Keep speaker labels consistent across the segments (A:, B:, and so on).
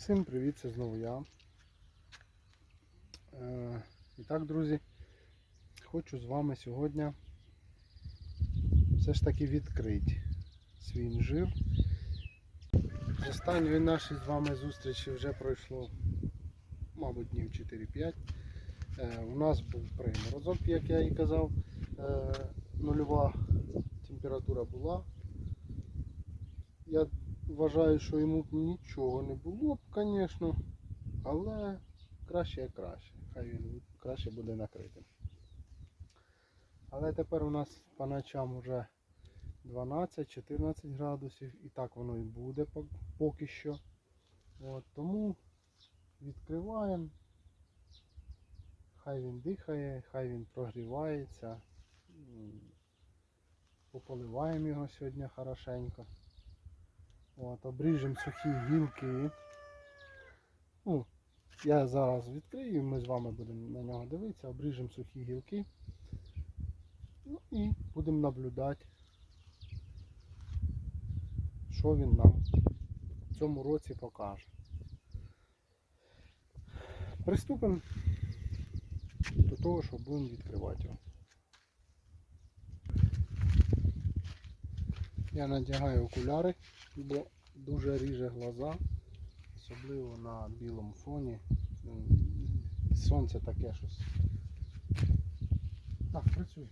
A: Всім привіт, це знову я. Е, і так, друзі, хочу з вами сьогодні все ж таки відкрити свій інжир. З останньої нашої з вами зустрічі вже пройшло, мабуть, днів 4-5. Е, у нас був приморозок, як я і казав, е, нульова температура була. Я вважаю, що йому б нічого не було б, звісно, але краще як краще. Хай він краще буде накритим. Але тепер у нас по ночам вже 12-14 градусів і так воно і буде поки що. От, тому відкриваємо. Хай він дихає, хай він прогрівається. Пополиваємо його сьогодні хорошенько. От, обріжемо сухі гілки. Ну, я зараз відкрию, ми з вами будемо на нього дивитися, обріжемо сухі гілки. Ну і будемо наблюдати, що він нам в цьому році покаже. Приступимо до того, що будемо відкривати його. Я надягаю окуляри, бо дуже ріже глаза, особливо на білому фоні. Сонце таке щось. Так, працюй.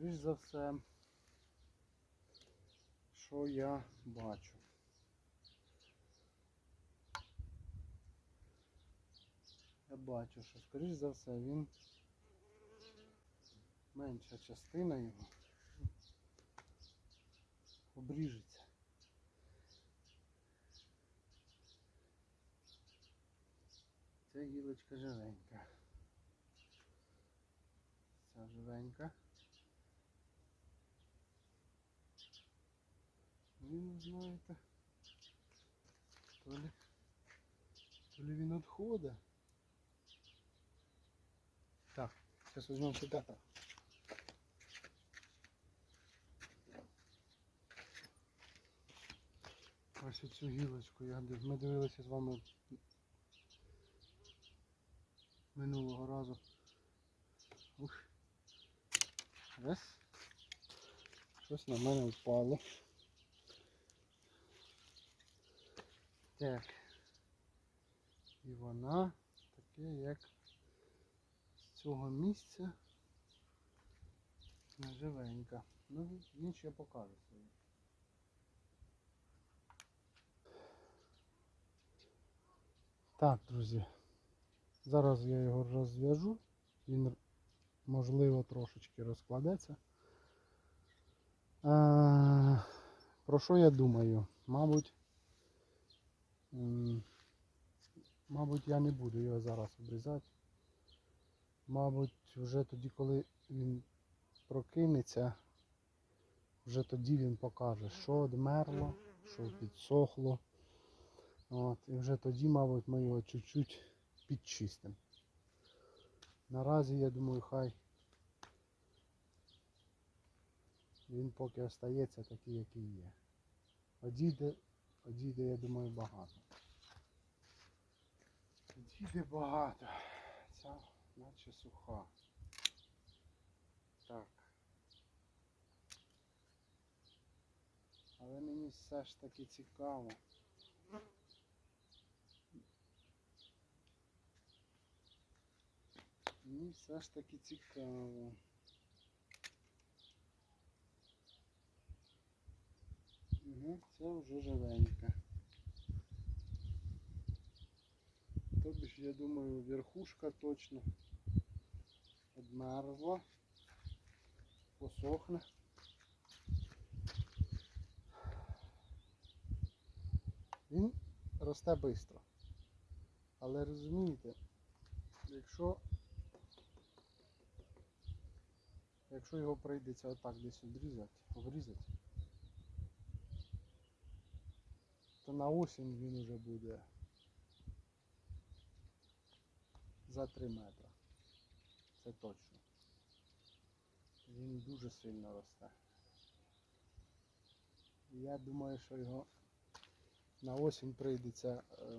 A: Скоріш за все, що я бачу. Я бачу, що скоріш за все він менша частина його обріжеться. Ця гілочка живенька. Ця живенька. Він, знаєте, то ли, то ли він відходить. Так, зараз візьмемо секатор. Ось оцю гілочку я ми дивилися з вами минулого разу. Ух. Раз. Щось на мене впало. Так. І вона таке як з цього місця живенька. Ну, він ще покаже своє. Так, друзі. Зараз я його розв'яжу, він можливо трошечки розкладеться. А, про що я думаю? Мабуть, мабуть, я не буду його зараз обрізати. Мабуть, вже тоді, коли він прокинеться, вже тоді він покаже, що одмерло, що підсохло. От, і вже тоді, мабуть, ми його чуть-чуть підчистимо. Наразі, я думаю, хай він поки остається такий, який є. Одійде, одійде, я думаю, багато. Одійде багато. Ця наче суха. Так. Але мені все ж таки цікаво. Мені все ж таки цікаво. Угу, це вже живеньке. Тобі ж, я думаю, верхушка точно одмерзла, посохне. Він росте швидко. Але розумієте, якщо якщо його прийдеться отак десь обрізати, обрізати, то на осінь він уже буде за 3 метри. Це точно. Він дуже сильно росте. Я думаю, що його на осінь прийдеться е,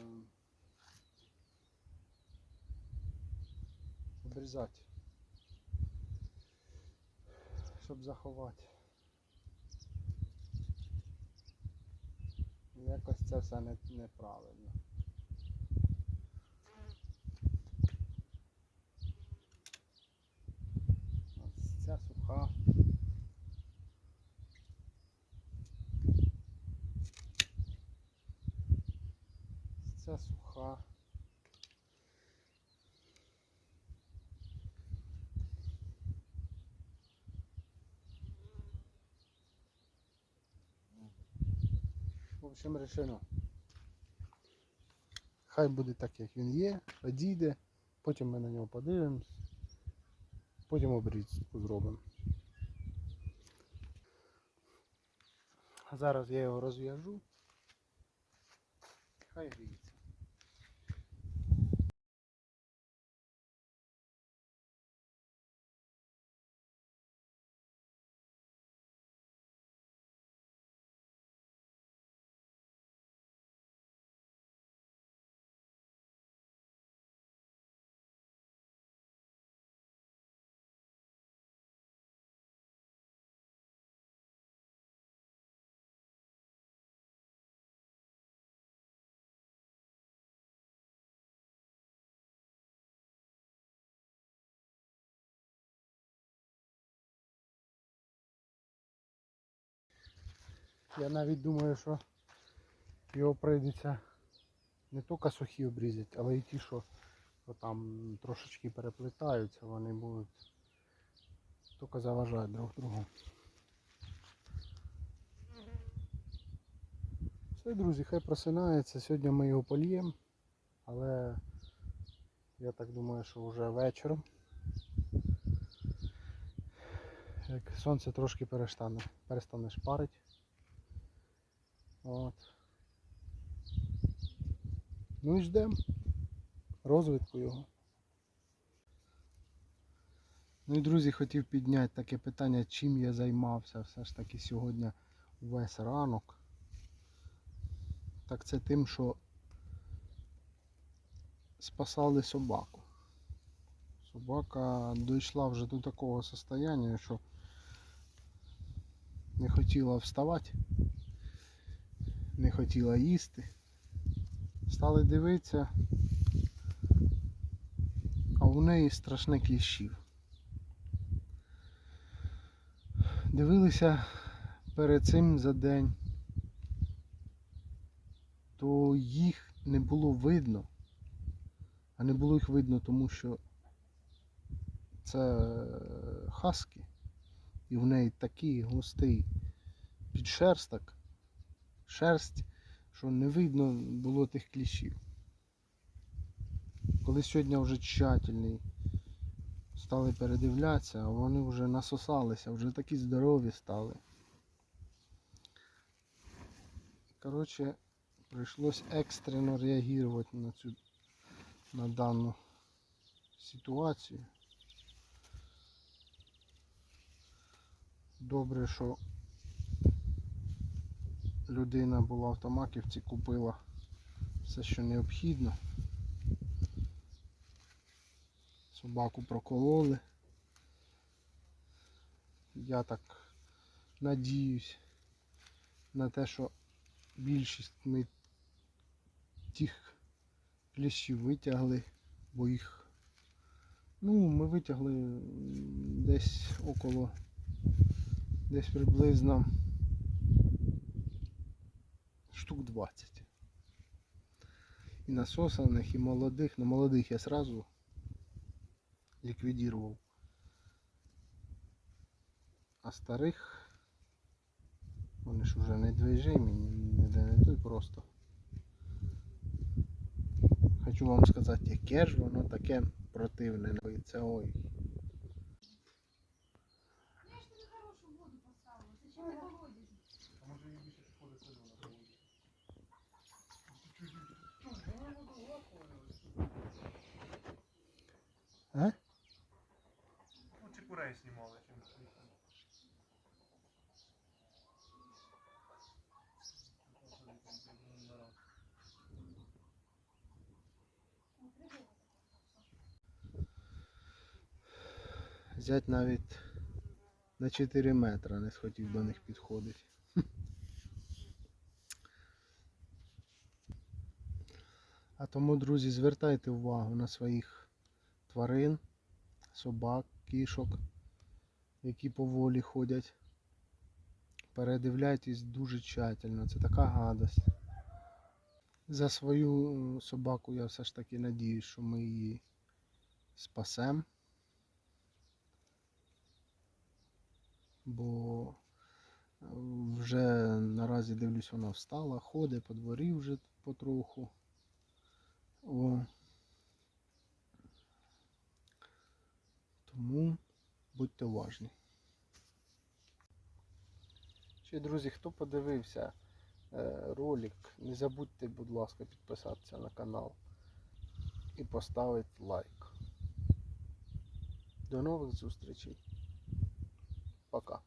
A: обрізати, щоб заховати. Якось це все не, неправильно. Ось ця суха. Ця суха. Общем, решено. Хай буде так, як він є, одійде, потім ми на нього подивимось, потім обрізку зробимо. Зараз я його розв'яжу. Хай гріється. Я навіть думаю, що його прийдеться не тільки сухі обрізати, але й ті, що там трошечки переплетаються, вони будуть тільки заважати друг другу. Все, друзі, хай просинається. Сьогодні ми його польємо, але я так думаю, що вже вечором. Як сонце трошки перестане, перестане шпарить. От. Ну і ждемо розвитку його. Ну і друзі, хотів підняти таке питання, чим я займався все ж таки сьогодні весь ранок. Так це тим, що спасали собаку. Собака дійшла вже до такого состояння, що не хотіла вставати не хотіла їсти. Стали дивитися, а у неї страшне кліщів. Дивилися перед цим за день, то їх не було видно. А не було їх видно, тому що це хаски, і в неї такий густий підшерсток, шерсть, що не видно було тих кліщів. Коли сьогодні вже тщательний, стали передивлятися, а вони вже насосалися, вже такі здорові стали. Коротше, прийшлось екстрено реагувати на цю на дану ситуацію. Добре, що людина була в Томаківці, купила все, що необхідно. Собаку прокололи. Я так надіюсь на те, що більшість ми тих кліщів витягли, бо їх ну, ми витягли десь около десь приблизно штук 20. І насосаних, і молодих. На молодих я сразу ліквідував. А старих вони ж вже не движимі, не той просто. Хочу вам сказати, яке ж воно таке противне. Це ой.
B: Я ж тобі хорошу воду поставила, зачем ти колодязь?
A: А?
C: Ну, чи курей знімали, чим
A: Зять навіть на 4 метри не схотів до них підходити. А тому, друзі, звертайте увагу на своїх тварин, собак, кішок, які поволі ходять. Передивляйтесь дуже тщательно, це така гадость. За свою собаку я все ж таки надіюсь, що ми її спасемо. бо е, вже наразі дивлюсь, вона встала, ходить по дворі вже потроху. О. Тому будьте уважні. Ще, друзі, хто подивився е, ролик, не забудьте, будь ласка, підписатися на канал і поставити лайк. До нових зустрічей. Пока.